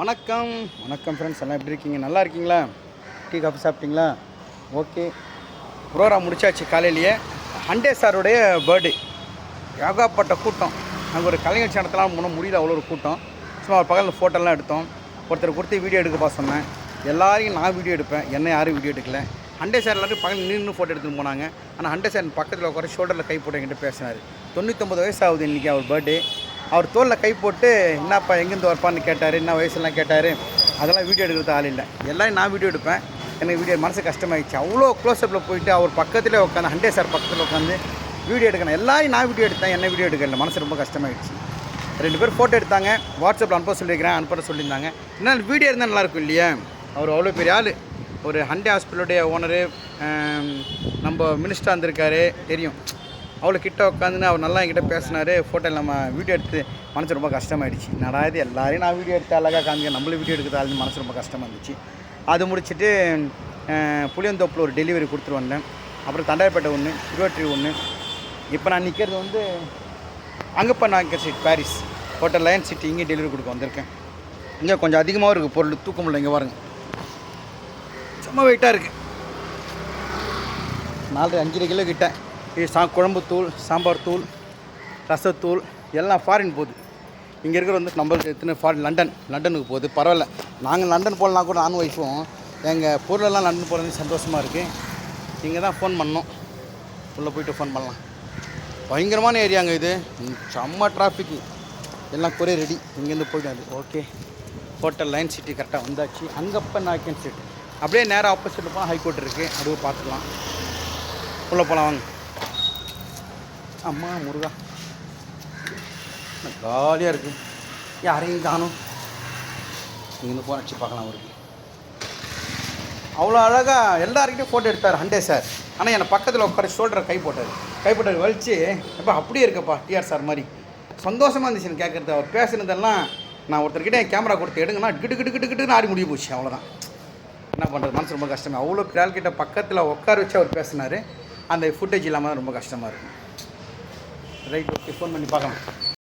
வணக்கம். வணக்கம் ஃப்ரெண்ட்ஸ் எல்லாம் எப்படி இருக்கீங்க? நல்லா இருக்கீங்களா? டீ காஃபி சாப்பிட்டீங்களா? ஓகே. ப்ரோக்ராம் முடிச்சாச்சு காலையிலேயே. ஹண்டே சாருடைய பர்த்டே ஏகப்பட்ட கூட்டம். அங்கே ஒரு கலைஞர் சேனத்தெல்லாம் போனால் முடியல அவ்வளோ ஒரு கூட்டம். சும்மா ஒரு பக்கத்தில் ஃபோட்டோலாம் எடுத்தோம். ஒருத்தர் கொடுத்து வீடியோ எடுக்கப்பா சொன்னேன். எல்லாரையும் நான் வீடியோ எடுப்பேன். என்ன யாரும் வீடியோ எடுக்கல. ஹண்டே சார் எல்லாரும் பக்கத்தில் நின்று ஃபோட்டோ எடுத்துன்னு போனாங்க. ஆனால் ஹண்டே சார் பக்கத்தில் உட்கார ஷோல்டரில் கை போட்டு என்கிட்ட பேசினார். தொண்ணூற்றொம்பது வயசு ஆகுது இன்றைக்கி அவர் பர்த்டே அவர் தோலில் கை போட்டு என்னப்பா எங்கேருந்து வரப்பான்னு கேட்டார் என்ன வயசுலாம்? கேட்டார். அதெல்லாம் வீடியோ எடுக்கிறது ஆள் இல்லை. எல்லாரும் நான் வீடியோ எடுப்பேன். எனக்கு வீடியோ மனசு கஷ்டமாயிடுச்சு. அவ்வளோ க்ளோஸ்அப்பில் போயிட்டு அவர் பக்கத்தில் உட்காந்து ஹண்டே சார் பக்கத்தில் உட்காந்து வீடியோ எடுக்கணும். எல்லாரும் நான் வீடியோ எடுத்தேன். என்ன வீடியோ எடுக்கல. மனசு ரொம்ப கஷ்டமாயிடுச்சு. ரெண்டு பேர் ஃபோட்டோ எடுத்தாங்க. வாட்ஸ்அப்பில் அனுப்ப சொல்லியிருக்கிறேன். அனுப்ப சொல்லியிருந்தாங்க. என்ன வீடியோ இருந்தால் நல்லாயிருக்கும் இல்லையா? அவர் அவ்வளோ பெரிய ஆள். ஒரு ஹண்டே ஹாஸ்பிட்டலுடைய ஓனரு நம்ம மினிஸ்டராக இருந்திருக்காரு. தெரியும். அவ்வளோ கிட்ட உட்காந்துன்னு அவர் நல்லா என்கிட்ட பேசினார். ஃபோட்டோ நம்ம வீடியோ எடுத்து மனசு ரொம்ப கஷ்டமாயிடுச்சு. நடா இது? எல்லாரையும் நான் வீடியோ எடுத்து அழகாக காமிக்க நம்மளும் வீடியோ எடுக்கிறது மனசு ரொம்ப கஷ்டமாக இருந்துச்சு. அது முடிச்சுட்டு புளியந்தோப்பில் ஒரு டெலிவரி கொடுத்துட்டு வந்தேன். அப்புறம் தண்டாயப்பேட்டை ஒன்று இருபத்தி ஒன்று இப்போ நான் நிற்கிறது வந்து Angappa Naicker street Paris hotel lion city இங்கே டெலிவரி கொடுக்க வந்திருக்கேன். இங்கே கொஞ்சம் அதிகமாக இருக்குது பொருள் தூக்க முடியல இங்கே பாருங்க. சும்மா வெயிட்டாக இருக்குது நாலு அஞ்சரை கிலோ கிட்டேன். இது சா குழம்புத்தூள் சாம்பார் தூள் ரசத்தூள் எல்லாம் ஃபாரின் போகுது. இங்கே இருக்கிற வந்து நம்மளுக்கு எத்தனை ஃபாரின் லண்டன் லண்டனுக்கு போகுது. பரவாயில்ல. நாங்கள் லண்டன் போகலாம் கூட நானும் ஒய்ஃபும் எங்கள் பொருளெல்லாம் லண்டன் போகிறது சந்தோஷமாக இருக்குது இங்கே தான் ஃபோன் பண்ணோம். உள்ளே போயிட்டு ஃபோன் பண்ணலாம். பயங்கரமான ஏரியாங்க இது. செம்ம டிராஃபிக்கு எல்லாம் குறை ரெடி இங்கேருந்து போயிட்டு அது ஓகே ஹோட்டல் லைன் சிட்டி கரெக்டாக வந்தாச்சு. அங்கப்ப நாக்கியன் ஸ்ட்ரீட் அப்படியே நேராக ஆப்போசிட்டில் போனால் ஹைகோர்ட் இருக்குது அதுவும் பார்த்துக்கலாம். உள்ளே போகலாம் வாங்க. அம்மா முருகா. காலியாக இருக்குது யாரையும் காணும். இங்கேருந்து போன வச்சு பார்க்கலாம் அவருக்கு அவ்வளோ அழகாக எல்லாருக்கிட்டையும் ஃபோட்டோ எடுத்தார் ஹண்டே சார். ஆனால் என்னை பக்கத்தில் உட்கார ஷோல்டரை கை போட்டார். கை போட்டார் வலிச்சு எப்போ அப்படியே இருக்கப்பா டிஆர் சார் மாதிரி. சந்தோஷமாக இருந்துச்சு எனக்கு கேட்குறது அவர் பேசுனதெல்லாம் நான் ஒருத்தர்கிட்ட என் கேமரா கொடுத்து எடுங்கன்னா கிட்டு கிட்டு கிட்டு கிட்டுன்னு ஆடி முடிய போச்சு அவ்வளோதான் என்ன பண்ணுறது மனசு ரொம்ப கஷ்டமே. அவ்வளோ கிட்ட பக்கத்தில் உட்கார வச்சு அவர் பேசினார். அந்த ஃபுட்டேஜ் இல்லாமல் ரொம்ப கஷ்டமாக இருக்கும் ரைட் ஓகே ஃபோன் பண்ணி பார்க்கலாம்.